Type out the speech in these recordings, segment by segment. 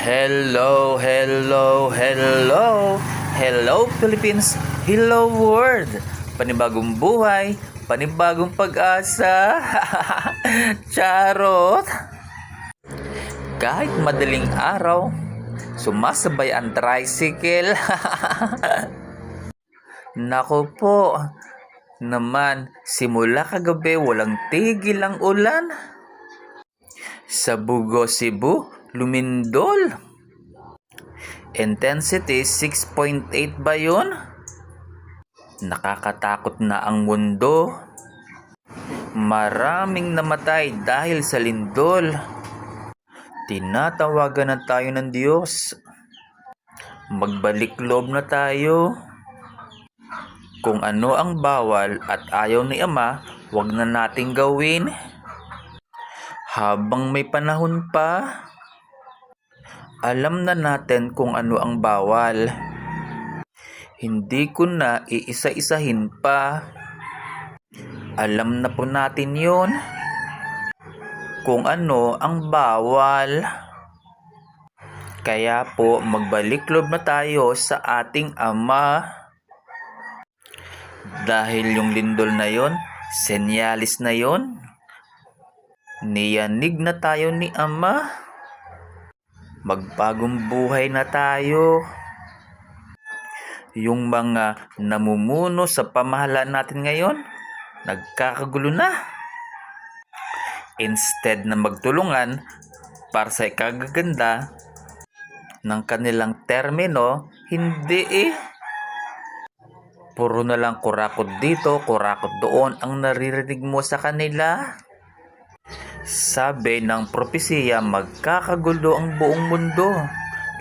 Hello, hello, hello. Hello Philippines, hello world. Panibagong buhay, panibagong pag-asa. Charot. Kahit madaling araw, sumasabay ang tricycle. Nako po, naman simula kagabi walang tigil ang ulan. Sa Bugo, Cebu, lumindol. Intensity 6.8 ba yun? Nakakatakot na ang mundo. Maraming namatay dahil sa lindol. Tinatawagan na tayo ng Diyos. Magbalik loob na tayo. Kung ano ang bawal at ayaw ni Ama, wag na nating gawin. Habang may panahon pa, alam na natin kung ano ang bawal. Hindi ko na iisa-isahin pa. Alam na po natin yon kung ano ang bawal. Kaya po magbalik loob na tayo sa ating ama. Dahil yung lindol na yon, senyalis na yon, niyanig na tayo ni ama. Magbagong buhay na tayo. Yung mga namumuno sa pamahalaan natin ngayon, nagkakagulo na. Instead na magtulungan para sa ikagaganda ng kanilang termino, hindi eh. Puro na lang kurakot dito, kurakot doon ang naririnig mo sa kanila. Sabi ng propesiya, magkakagulo ang buong mundo.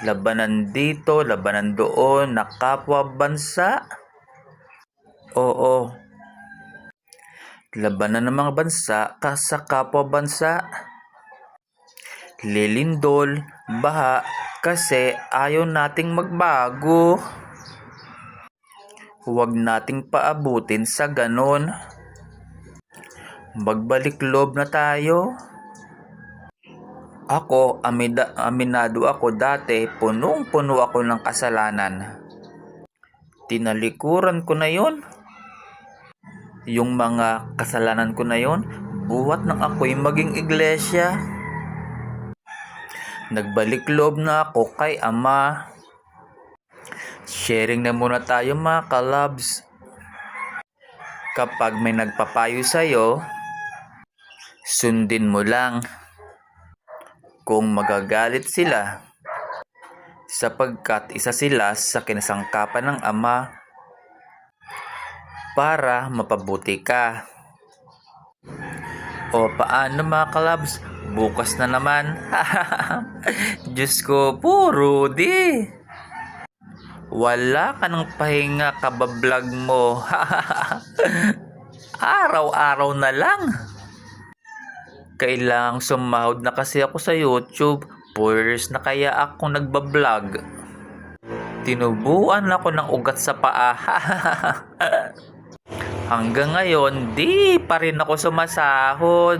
Labanan dito, labanan doon, na kapwa bansa. Oo. Labanan ng mga bansa sa kapwa bansa. Lilindol, baha, kasi ayaw nating magbago. Huwag nating paabutin sa ganon. Magbalik loob na tayo. Ako, amida, aminado ako dati, punong-puno ako ng kasalanan. Tinalikuran ko na yon. Yung mga kasalanan ko na yon, buhat ng ako'y maging iglesia. Nagbalik loob na ako kay Ama. Sharing na muna tayo mga kalabs. Kapag may nagpapayo sa'yo, sundin mo lang kung magagalit sila sapagkat isa sila sa kinasangkapan ng ama para mapabuti ka. O paano mga kalabs? Bukas na naman. Diyos ko, puro di. Wala ka ng pahinga kabablog mo. Araw-araw na lang. Kailang sumahod na kasi ako sa YouTube. 4 years na kaya ako nagbablog. Tinubuan ako ng ugat sa paa. Hanggang ngayon, di pa rin ako sumasahod.